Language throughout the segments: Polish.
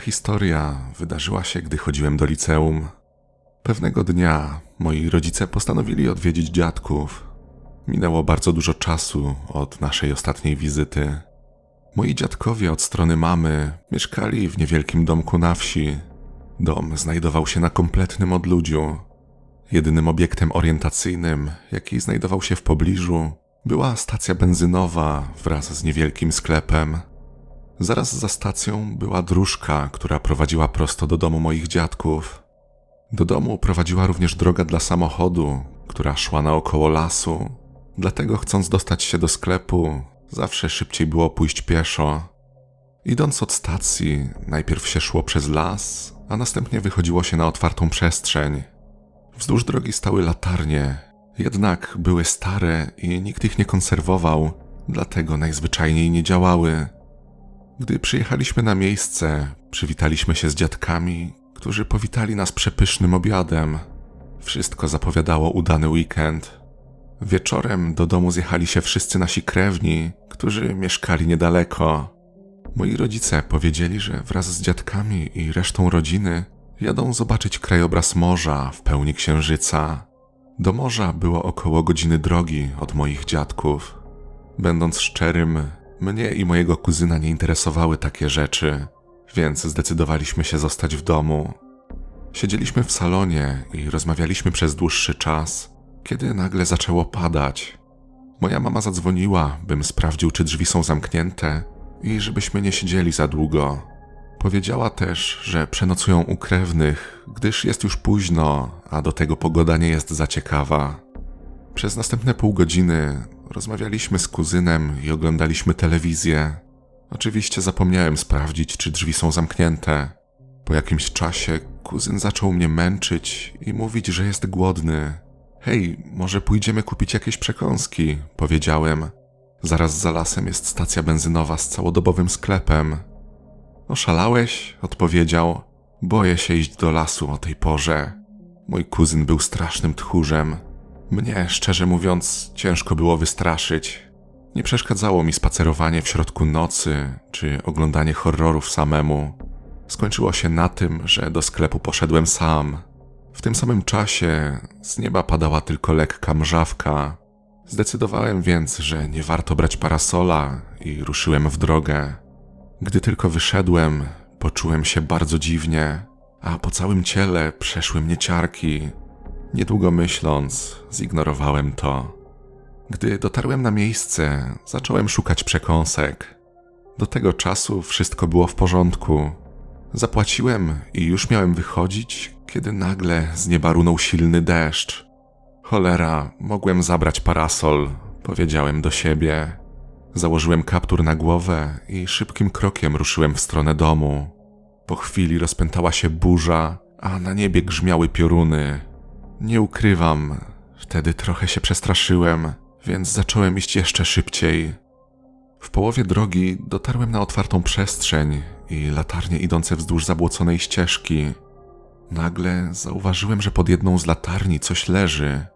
historia wydarzyła się, gdy chodziłem do liceum. Pewnego dnia moi rodzice postanowili odwiedzić dziadków. Minęło bardzo dużo czasu od naszej ostatniej wizyty. Moi dziadkowie od strony mamy mieszkali w niewielkim domku na wsi. Dom znajdował się na kompletnym odludziu. Jedynym obiektem orientacyjnym, jaki znajdował się w pobliżu, była stacja benzynowa wraz z niewielkim sklepem. Zaraz za stacją była dróżka, która prowadziła prosto do domu moich dziadków. Do domu prowadziła również droga dla samochodu, która szła naokoło lasu. Dlatego, chcąc dostać się do sklepu, zawsze szybciej było pójść pieszo. Idąc od stacji, najpierw się szło przez las, a następnie wychodziło się na otwartą przestrzeń. Wzdłuż drogi stały latarnie, jednak były stare i nikt ich nie konserwował, dlatego najzwyczajniej nie działały. Gdy przyjechaliśmy na miejsce, przywitaliśmy się z dziadkami, którzy powitali nas przepysznym obiadem. Wszystko zapowiadało udany weekend. Wieczorem do domu zjechali się wszyscy nasi krewni, którzy mieszkali niedaleko. Moi rodzice powiedzieli, że wraz z dziadkami i resztą rodziny jadą zobaczyć krajobraz morza w pełni księżyca. Do morza było około godziny drogi od moich dziadków. Będąc szczerym, mnie i mojego kuzyna nie interesowały takie rzeczy, więc zdecydowaliśmy się zostać w domu. Siedzieliśmy w salonie i rozmawialiśmy przez dłuższy czas, kiedy nagle zaczęło padać. Moja mama zadzwoniła, bym sprawdził, czy drzwi są zamknięte i żebyśmy nie siedzieli za długo. Powiedziała też, że przenocują u krewnych, gdyż jest już późno, a do tego pogoda nie jest za ciekawa. Przez następne pół godziny rozmawialiśmy z kuzynem i oglądaliśmy telewizję. Oczywiście zapomniałem sprawdzić, czy drzwi są zamknięte. Po jakimś czasie kuzyn zaczął mnie męczyć i mówić, że jest głodny. Hej, może pójdziemy kupić jakieś przekąski, powiedziałem. Zaraz za lasem jest stacja benzynowa z całodobowym sklepem. Oszalałeś? odpowiedział. Boję się iść do lasu o tej porze. Mój kuzyn był strasznym tchórzem. Mnie, szczerze mówiąc, ciężko było wystraszyć. Nie przeszkadzało mi spacerowanie w środku nocy czy oglądanie horrorów samemu. Skończyło się na tym, że do sklepu poszedłem sam. W tym samym czasie z nieba padała tylko lekka mrzawka. Zdecydowałem więc, że nie warto brać parasola i ruszyłem w drogę. Gdy tylko wyszedłem, poczułem się bardzo dziwnie, a po całym ciele przeszły mnie ciarki. Niedługo myśląc, zignorowałem to. Gdy dotarłem na miejsce, zacząłem szukać przekąsek. Do tego czasu wszystko było w porządku. Zapłaciłem i już miałem wychodzić, kiedy nagle z nieba runął silny deszcz. Cholera, mogłem zabrać parasol, powiedziałem do siebie. Założyłem kaptur na głowę i szybkim krokiem ruszyłem w stronę domu. Po chwili rozpętała się burza, a na niebie grzmiały pioruny. Nie ukrywam, wtedy trochę się przestraszyłem, więc zacząłem iść jeszcze szybciej. W połowie drogi dotarłem na otwartą przestrzeń i latarnie idące wzdłuż zabłoconej ścieżki. Nagle zauważyłem, że pod jedną z latarni coś leży.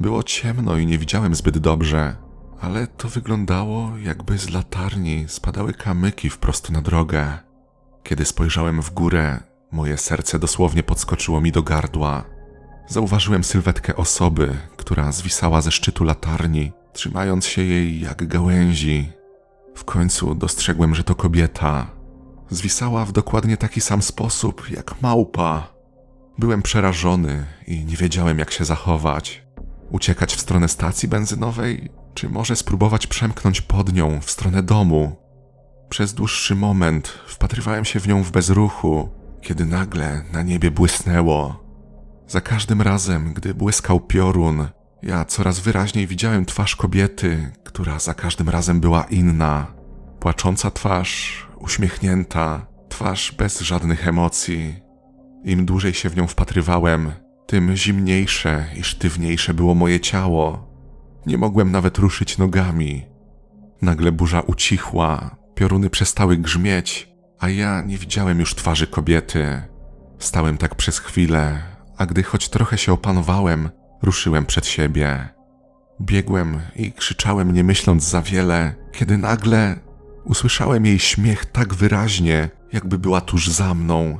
Było ciemno i nie widziałem zbyt dobrze, ale to wyglądało, jakby z latarni spadały kamyki wprost na drogę. Kiedy spojrzałem w górę, moje serce dosłownie podskoczyło mi do gardła. Zauważyłem sylwetkę osoby, która zwisała ze szczytu latarni, trzymając się jej jak gałęzi. W końcu dostrzegłem, że to kobieta. Zwisała w dokładnie taki sam sposób jak małpa. Byłem przerażony i nie wiedziałem, jak się zachować. Uciekać w stronę stacji benzynowej, czy może spróbować przemknąć pod nią w stronę domu? Przez dłuższy moment wpatrywałem się w nią w bezruchu, kiedy nagle na niebie błysnęło. Za każdym razem, gdy błyskał piorun, ja coraz wyraźniej widziałem twarz kobiety, która za każdym razem była inna. Płacząca twarz, uśmiechnięta, twarz bez żadnych emocji. Im dłużej się w nią wpatrywałem, tym zimniejsze i sztywniejsze było moje ciało. Nie mogłem nawet ruszyć nogami. Nagle burza ucichła, pioruny przestały grzmieć, a ja nie widziałem już twarzy kobiety. Stałem tak przez chwilę, a gdy choć trochę się opanowałem, ruszyłem przed siebie. Biegłem i krzyczałem, nie myśląc za wiele, kiedy nagle usłyszałem jej śmiech tak wyraźnie, jakby była tuż za mną.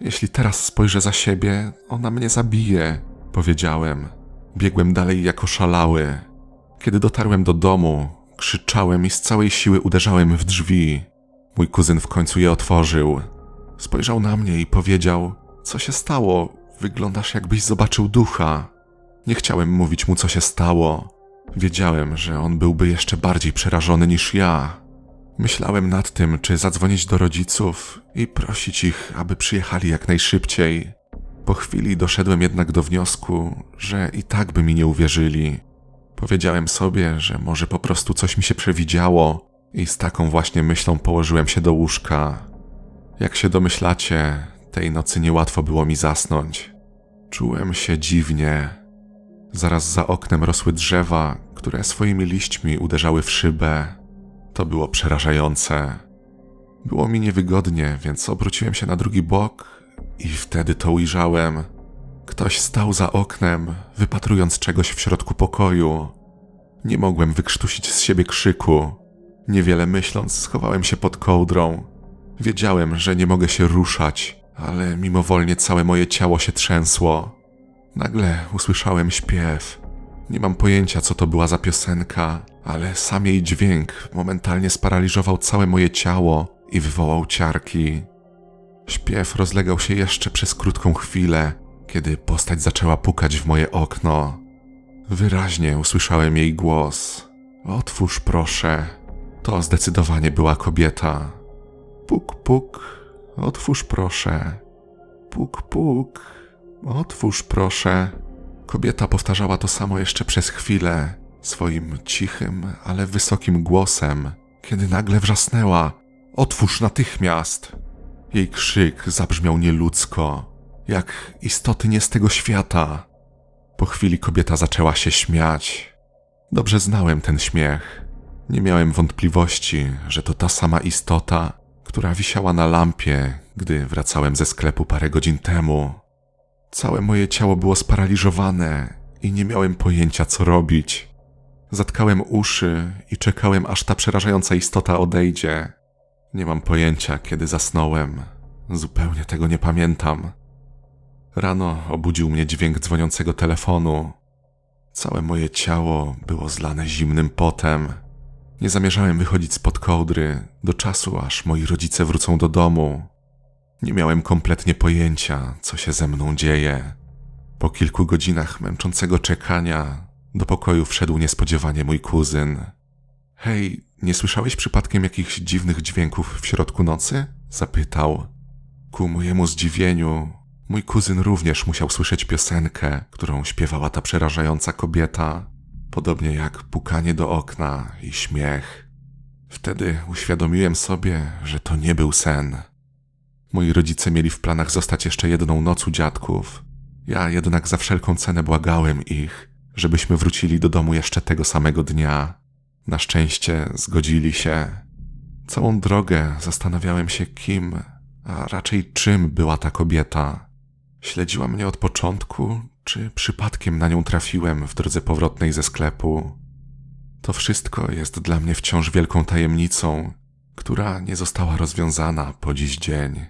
Jeśli teraz spojrzę za siebie, ona mnie zabije, powiedziałem. Biegłem dalej jako szalały. Kiedy dotarłem do domu, krzyczałem i z całej siły uderzałem w drzwi. Mój kuzyn w końcu je otworzył. Spojrzał na mnie i powiedział: Co się stało? Wyglądasz, jakbyś zobaczył ducha. Nie chciałem mówić mu, co się stało. Wiedziałem, że on byłby jeszcze bardziej przerażony niż ja. Myślałem nad tym, czy zadzwonić do rodziców i prosić ich, aby przyjechali jak najszybciej. Po chwili doszedłem jednak do wniosku, że i tak by mi nie uwierzyli. Powiedziałem sobie, że może po prostu coś mi się przewidziało i z taką właśnie myślą położyłem się do łóżka. Jak się domyślacie, tej nocy niełatwo było mi zasnąć. Czułem się dziwnie. Zaraz za oknem rosły drzewa, które swoimi liśćmi uderzały w szybę. To było przerażające. Było mi niewygodnie, więc obróciłem się na drugi bok i wtedy to ujrzałem. Ktoś stał za oknem, wypatrując czegoś w środku pokoju. Nie mogłem wykrztusić z siebie krzyku. Niewiele myśląc, schowałem się pod kołdrą. Wiedziałem, że nie mogę się ruszać, ale mimowolnie całe moje ciało się trzęsło. Nagle usłyszałem śpiew. Nie mam pojęcia, co to była za piosenka, ale sam jej dźwięk momentalnie sparaliżował całe moje ciało i wywołał ciarki. Śpiew rozlegał się jeszcze przez krótką chwilę, kiedy postać zaczęła pukać w moje okno. Wyraźnie usłyszałem jej głos. Otwórz proszę. To zdecydowanie była kobieta. Puk, puk, otwórz proszę. Puk, puk, otwórz proszę. Kobieta powtarzała to samo jeszcze przez chwilę, swoim cichym, ale wysokim głosem, kiedy nagle wrzasnęła: Otwórz natychmiast! Jej krzyk zabrzmiał nieludzko, jak istoty nie z tego świata. Po chwili kobieta zaczęła się śmiać. Dobrze znałem ten śmiech. Nie miałem wątpliwości, że to ta sama istota, która wisiała na lampie, gdy wracałem ze sklepu parę godzin temu. Całe moje ciało było sparaliżowane i nie miałem pojęcia, co robić. Zatkałem uszy i czekałem, aż ta przerażająca istota odejdzie. Nie mam pojęcia, kiedy zasnąłem. Zupełnie tego nie pamiętam. Rano obudził mnie dźwięk dzwoniącego telefonu. Całe moje ciało było zlane zimnym potem. Nie zamierzałem wychodzić spod kołdry do czasu, aż moi rodzice wrócą do domu. Nie miałem kompletnie pojęcia, co się ze mną dzieje. Po kilku godzinach męczącego czekania do pokoju wszedł niespodziewanie mój kuzyn. Hej, nie słyszałeś przypadkiem jakichś dziwnych dźwięków w środku nocy? Zapytał. Ku mojemu zdziwieniu, mój kuzyn również musiał słyszeć piosenkę, którą śpiewała ta przerażająca kobieta, podobnie jak pukanie do okna i śmiech. Wtedy uświadomiłem sobie, że to nie był sen. Moi rodzice mieli w planach zostać jeszcze jedną noc u dziadków. Ja jednak za wszelką cenę błagałem ich, żebyśmy wrócili do domu jeszcze tego samego dnia. Na szczęście zgodzili się. Całą drogę zastanawiałem się, kim, a raczej czym była ta kobieta. Śledziła mnie od początku, czy przypadkiem na nią trafiłem w drodze powrotnej ze sklepu. To wszystko jest dla mnie wciąż wielką tajemnicą, która nie została rozwiązana po dziś dzień.